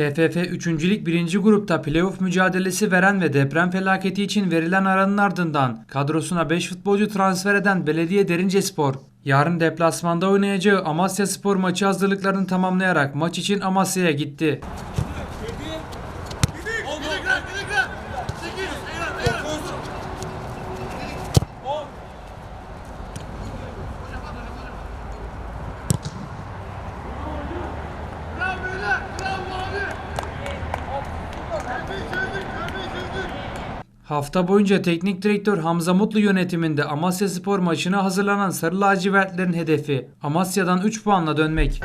TFF 3. Lig 1. grupta playoff mücadelesi veren ve deprem felaketi için verilen aranın ardından kadrosuna 5 futbolcu transfer eden Belediye Derince yarın deplasmanda oynayacağı Amasya Spor maçı hazırlıklarını tamamlayarak maç için Amasya'ya gitti. Hafta boyunca teknik direktör Hamza Mutlu yönetiminde Amasya Spor maçına hazırlanan Sarı Lacivertlerin hedefi Amasya'dan 3 puanla dönmek.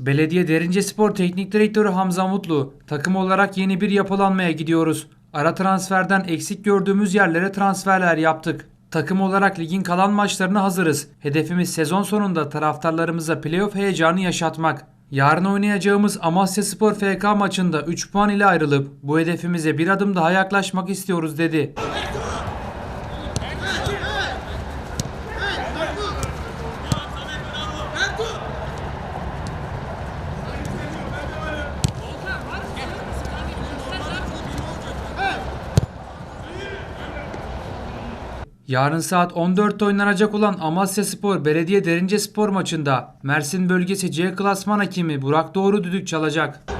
Belediye Derince Spor Teknik Direktörü Hamza Mutlu, takım olarak yeni bir yapılanmaya gidiyoruz. Ara transferden eksik gördüğümüz yerlere transferler yaptık. Takım olarak ligin kalan maçlarına hazırız. Hedefimiz sezon sonunda taraftarlarımıza playoff heyecanı yaşatmak. Yarın oynayacağımız Amasya Spor FK maçında 3 puan ile ayrılıp bu hedefimize bir adım daha yaklaşmak istiyoruz dedi. Yarın saat 14'te oynanacak olan Amasya Spor Belediye Derince Spor maçında Mersin bölgesi C klasman hakimi Burak Doğru düdük çalacak.